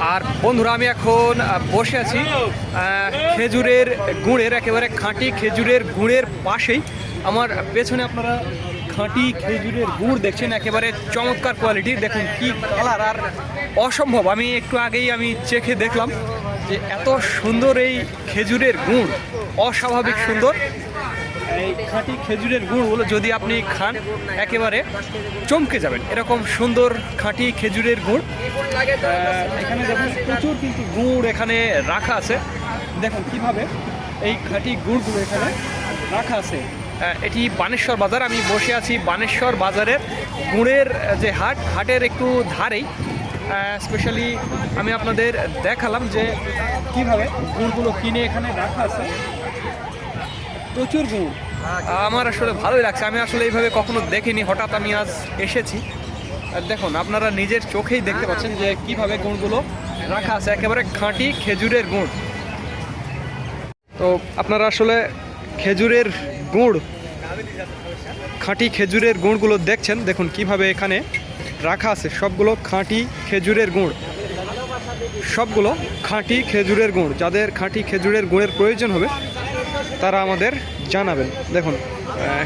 আর বন্ধুরা, আমি এখন বসে আছি। খেজুরের গুড়ের, একেবারে খাঁটি খেজুরের গুড়ের পাশেই। আমার পেছনে আপনারা খাঁটি খেজুরের গুড় দেখছেন, একেবারে চমৎকার কোয়ালিটির দেখুন কি কালার আর অসম্ভব। আমি একটু আগেই আমি চেখে দেখলাম যে এত সুন্দর এই খেজুরের গুড়, অস্বাভাবিক সুন্দর। এই খাঁটি খেজুরের গুড়গুলো যদি আপনি খান, একেবারে চমকে যাবেন। এরকম সুন্দর খাঁটি খেজুরের গুড়। এখানে দেখুন প্রচুর কিন্তু গুড় এখানে রাখা আছে। দেখুন কীভাবে এই খাঁটি গুড়গুলো এখানে রাখা আছে। এটি বানেশ্বর বাজার। আমি বসে আছি বানেশ্বর বাজারের গুড়ের যে হাট হাটের একটু ধারেই। স্পেশালি আমি আপনাদের দেখালাম যে কীভাবে গুড়গুলো কিনে এখানে রাখা আছে। প্রচুর গুড়। আমার আসলে ভালোই লাগছে। আমি আসলে এইভাবে কখনো দেখিনি। হঠাৎ আমি আজ এসেছি। দেখুন আপনারা নিজের চোখেই দেখতে পাচ্ছেন যে কীভাবে গুড়গুলো রাখা আছে একেবারে খাঁটি খেজুরের গুড়। তো আপনারা আসলে খেজুরের গুড় খাঁটি খেজুরের গুড়গুলো দেখছেন দেখুন কীভাবে এখানে রাখা আছে সবগুলো খাঁটি খেজুরের গুড়। সবগুলো খাঁটি খেজুরের গুড় যাদের খাঁটি খেজুরের গুড়ের প্রয়োজন হবে তারা আমাদের জানাবেন। দেখুন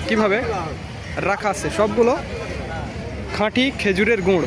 কীভাবে রাখা আছে সবগুলো খাঁটি খেজুরের গুড়।